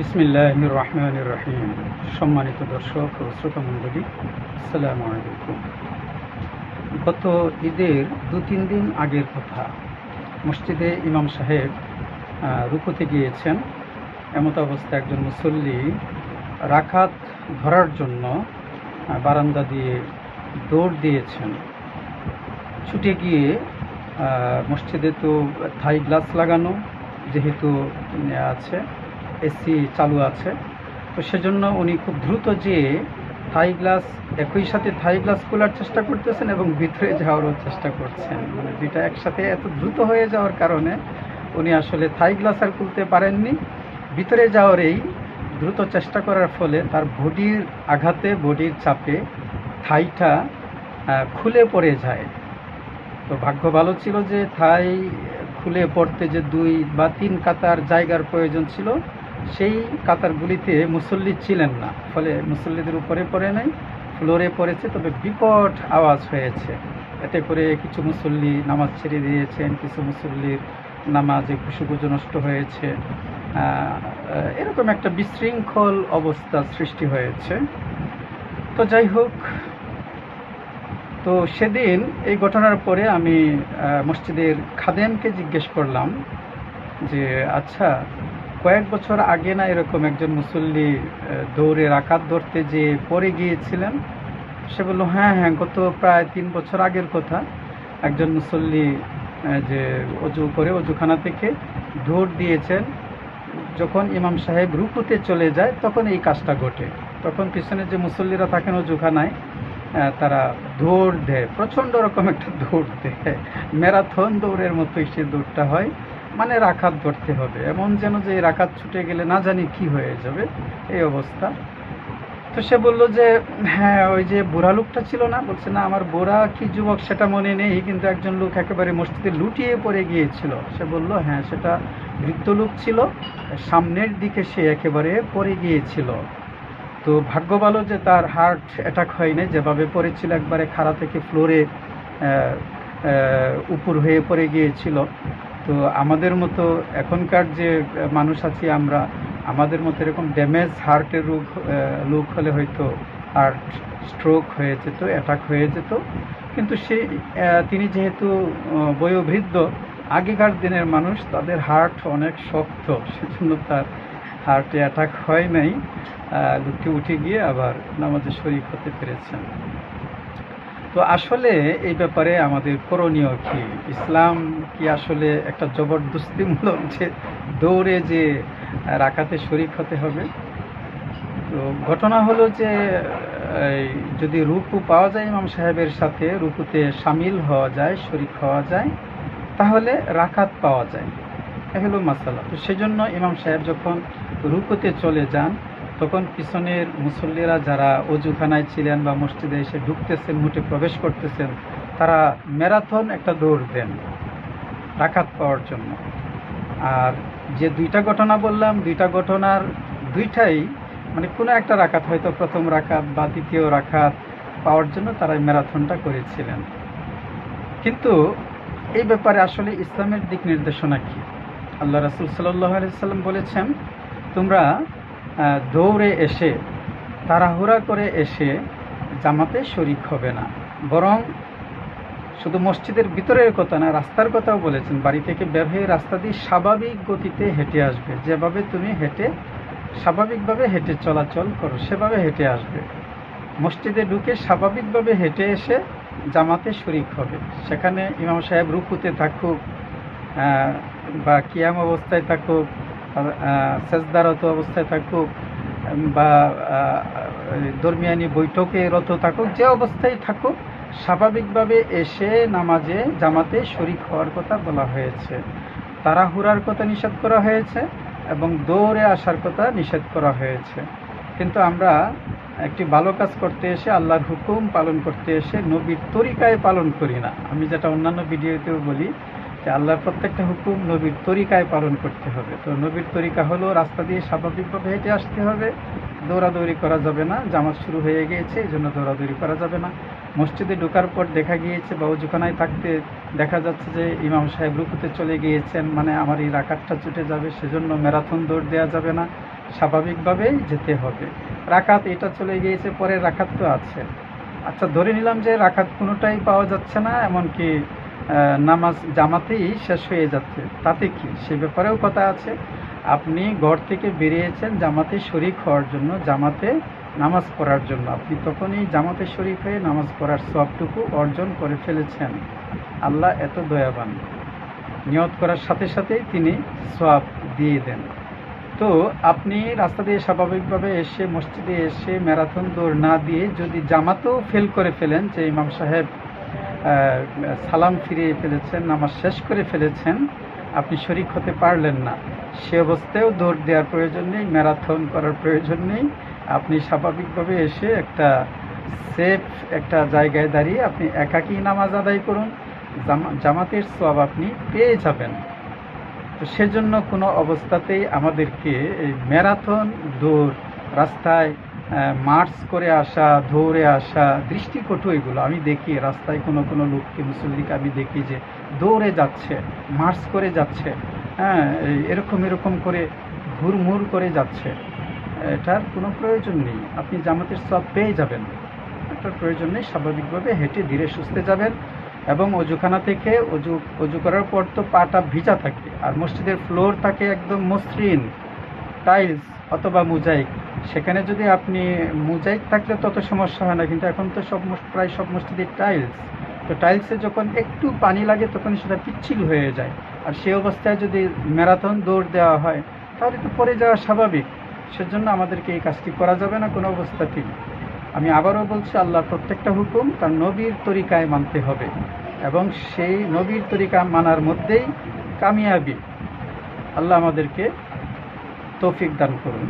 বিসমিল্লাহ রহমান রহিম সম্মানিত দর্শক ও শ্রোতা মণ্ডলী আসসালামু আলাইকুম। গত ঈদের দু তিন দিন আগের কথা, মসজিদে ইমাম সাহেব রুকুতে গিয়েছেন। এমত অবস্থায় একজন মুসল্লি রাখাত ধরার জন্য বারান্দা দিয়ে দৌড় দিয়েছেন। ছুটে গিয়ে মসজিদে তো থাই গ্লাস লাগানো যেহেতু আছে এসি চালু আছে। তো সেজন্য উনি খুব দ্রুত যেয়ে থাই গ্লাস, একই সাথে থাই গ্লাস খোলার চেষ্টা করতেছেন এবং ভিতরে যাওয়ারও চেষ্টা করছেন। মানে দুইটা একসাথে এত দ্রুত হয়ে যাওয়ার কারণে উনি আসলে থাই গ্লাস আর খুলতে পারেননি। ভিতরে যাওয়ারেই দ্রুত চেষ্টা করার ফলে তার বডির আঘাতে, বডির চাপে থাইটা খুলে পড়ে যায়। তো ভাগ্য ভালো ছিল যে থাই খুলে পড়তে যে দুই বা তিন কাতার জায়গার প্রয়োজন ছিল। সেই কাতারগুলিতে মুসল্লি ছিলেন না। ফলে মুসল্লিদের উপরে পড়ে নাই ফ্লোরে পড়েছে, তবে বিকট আওয়াজ হয়েছে। এতে করে কিছু মুসল্লি নামাজ ছেড়ে দিয়েছেন, কিছু মুসল্লির নামাজে খুশুগুজু নষ্ট হয়েছে। এরকম একটা বিশৃঙ্খল অবস্থা সৃষ্টি হয়েছে। তো যাই হোক, তো সেদিন এই ঘটনার পরে আমি মসজিদের খাদেমকে জিজ্ঞেস করলাম যে আচ্ছা কয়েক বছর আগে না এরকম একজন মুসল্লি দৌড়ে রাকাত ধরতে যে পরে গিয়েছিলেন। সে বলল হ্যাঁ হ্যাঁ গত প্রায় তিন বছর আগের কথা। একজন মুসল্লি যে অজু করে অজুখানা থেকে দৌড় দিয়েছেন। যখন ইমাম সাহেব রুকুতে চলে যায়, তখন এই কাজটা ঘটে। তখন পিছনে যে মুসল্লিরা থাকেন অজুখানায় তারা দৌড় দেয়। প্রচণ্ড রকম একটা দৌড় দেয়। ম্যারাথন দৌড়ের মতোই সে দৌড়টা হয়। মানে রাখাত ধরতে হবে। এমন যেন যে রাখাত ছুটে গেলে না জানি কি হয়ে যাবে, এই অবস্থা। তো সে বলল যে হ্যাঁ ওই যে বুড়া লোকটা ছিল না? বলছে, না, আমার বুড়া কি যুবক সেটা মনে নেই, কিন্তু একজন লোক একেবারে মসজিদে লুটিয়ে পড়ে গিয়েছিল। সে বলল হ্যাঁ সেটা বৃদ্ধ লোক ছিল, সামনের দিকে সে একেবারে পড়ে গিয়েছিল। তো ভাগ্য ভালো যে তার হার্ট অ্যাটাক হয়নি, যেভাবে পড়েছিল একবারে খাড়া থেকে ফ্লোরে উপর হয়ে পড়ে গিয়েছিল। তো আমাদের মতো এখনকার যে মানুষ আছি আমরা, আমাদের মতো এরকম ড্যামেজ হার্টের রোগ লোক হলে হয়তো হার্ট স্ট্রোক হয়ে যেত অ্যাটাক হয়ে যেত। কিন্তু সে তিনি যেহেতু বয়োবৃদ্ধ, আগেকার দিনের মানুষ, তাদের হার্ট অনেক শক্ত, সেজন্য তার হার্টে অ্যাটাক হয় নাই। লোকটি উঠে গিয়ে আবার নামাজে শরিক হতে পেরেছেন। তো আসলে এই ব্যাপারে আমাদের করণীয় কি? ইসলাম কি আসলে একটা জবরদস্তিমূলক যে দৌড়ে যে রাখাতে শরিক হতে হবে? তো ঘটনা হলো যে যদি রুকু পাওয়া যায় ইমাম সাহেবের সাথে, রুকুতে সামিল হওয়া যায়, শরিক হওয়া যায়, তাহলে রাকাত পাওয়া যায়। এ হলো মাসালা। তো সেজন্য ইমাম সাহেব যখন রুকুতে চলে যান তখন পিছনের মুসল্লিরা যারা অজুখানায় ছিলেন বা মসজিদে এসে ঢুকতেছেন, মুঠে প্রবেশ করতেছেন, তারা ম্যারাথন একটা দৌড় দেন রাকাত পাওয়ার জন্য। আর যে দুইটা ঘটনা বললাম, দুইটা ঘটনার দুইটাই মানে কোনো একটা রাকাত হয়তো প্রথম রাকাত বা দ্বিতীয় রাখাত পাওয়ার জন্য তারা ম্যারাথনটা করেছিলেন। কিন্তু এই ব্যাপারে আসলে ইসলামের দিক নির্দেশনা কি? আল্লাহ রাসুল সাল্লাহ সাল্লাম বলেছেন, তোমরা দৌড়ে এসে, তাড়াহুড়া করে এসে জামাতে শরিক হবে না। বরং শুধু মসজিদের ভিতরের কথা না, রাস্তার কথাও বলেছেন, বাড়ি থেকে বের হয়ে রাস্তা দিয়ে স্বাভাবিক গতিতে হেঁটে আসবে। যেভাবে তুমি হেঁটে স্বাভাবিকভাবে হেঁটে চলাচল করো, সেভাবে হেঁটে আসবে। মসজিদে ঢুকে স্বাভাবিকভাবে হেঁটে এসে জামাতে শরিক হবে। সেখানে ইমাম সাহেব রুকুতে থাকুক বা কিয়াম অবস্থায় থাকুক সেজদারত অবস্থায় থাকুক বা দরমিয়ানি বৈঠকে রত থাকুক, যে অবস্থায় থাকুক, স্বাভাবিকভাবে এসে নামাজে, জামাতে শরিক হওয়ার কথা বলা হয়েছে। তাড়াহুড়ার কথা নিষেধ করা হয়েছে এবং দৌড়ে আসার কথা নিষেধ করা হয়েছে। কিন্তু আমরা একটি ভালো কাজ করতে এসে আল্লাহর হুকুম পালন করতে এসে নবীর তরিকায় পালন করি না। আমি যেটা অন্যান্য ভিডিওতেও বলি যে আল্লাহর প্রত্যেকটা হুকুম নবীর তরিকায় পালন করতে হবে। তো নবীর তরিকা হলো রাস্তা দিয়ে স্বাভাবিকভাবে হেঁটে আসতে হবে। দৌড়াদৌড়ি করা যাবে না, জামাত শুরু হয়ে গিয়েছে, এই জন্য দৌড়াদৌড়ি করা যাবে না। মসজিদে ঢোকার পর দেখা গিয়েছে বা উজুখানায় থাকতে দেখা যাচ্ছে যে ইমাম সাহেব রুকুতে চলে গিয়েছেন মানে আমার এই রাকাতটা ছুটে যাবে, সেজন্য ম্যারাথন দৌড় দেওয়া যাবে না। স্বাভাবিকভাবেই যেতে হবে। রাখাত এটা চলে গিয়েছে পরে রাখাত তো আছে। আচ্ছা ধরে নিলাম যে রাখাত কোনোটাই পাওয়া যাচ্ছে না, এমনকি নামাজ জামাতেই শেষ হয়ে যাচ্ছে। তাতে কি? সে ব্যাপারেও কথা আছে। আপনি ঘর থেকে বেরিয়েছেন জামাতে শরিক হওয়ার জন্য, জামাতে নামাজ পড়ার জন্য। আপনি তখনই জামাতে শরিক হয়ে নামাজ পড়ার সবটুকু অর্জন করে ফেলেছেন। আল্লাহ এত দয়াবান। নিয়ত করার সাথে সাথেই তিনি সব দিয়ে দেন। তো আপনি রাস্তা দিয়ে স্বাভাবিকভাবে এসে, মসজিদে এসে ম্যারাথন দৌড় না দিয়ে যদি জামাতেও ফেল করে ফেলেন, যে ইমাম সাহেব সালাম ফিরিয়ে ফেলেছেন, নামাজ শেষ করে ফেলেছেন, আপনি শরিক হতে পারলেন না। সে অবস্থায়ও দৌড় দেওয়ার প্রয়োজন নেই, ম্যারাথন করার প্রয়োজন নেই। আপনি স্বাভাবিকভাবে এসে একটা সেফ একটা জায়গায় দাঁড়িয়ে আপনি একাকী নামাজ আদায় করুন। জামা- জামাতের সব আপনি পেয়ে যাবেন। তো সেজন্য কোনো অবস্থাতেই আমাদেরকে এই ম্যারাথন, দৌড় রাস্তায় মার্চ করে আসা, দৌড়ে আসা, দৃষ্টিকটু এগুলো আমি দেখি, রাস্তায় কোনো কোনো লোককে, মুসল্লিকে আমি দেখি যে দৌড়ে যাচ্ছে, মার্চ করে যাচ্ছে হ্যাঁ এরকম এরকম করে ঘুরমুর করে যাচ্ছে। এটার কোনো প্রয়োজন নেই। আপনি জামাতের সব পেয়ে যাবেন। এটার প্রয়োজন নেই। স্বাভাবিকভাবে হেঁটে ধীরে সুস্থে যাবেন এবং অজুখানা থেকে অজু অজু করার পর তো পাটা ভিজা থাকে আর মসজিদের ফ্লোর থাকে একদম মসৃণ। টাইলস অথবা মুজাইক। সেখানে যদি আপনি মুজাইক থাকলে তত সমস্যা হয় না, কিন্তু এখন তো সব প্রায় সব মসজিদের টাইলস তো টাইলসে যখন একটু পানি লাগে, তখন সেটা পিচ্ছিল হয়ে যায়। আর সেই অবস্থায় যদি ম্যারাথন দৌড় দেওয়া হয়, তাহলে তো পরে যাওয়া স্বাভাবিক। সেজন্য আমাদেরকে এই কাজটি করা যাবে না কোনো অবস্থাতেই। আমি আবারও বলছি, আল্লাহর প্রত্যেকটা হুকুম তার নবীর তরিকায় মানতে হবে। এবং সেই নবীর তরিকা মানার মধ্যেই কামিয়াবি। আল্লাহ আমাদেরকে তৌফিক দান করুন।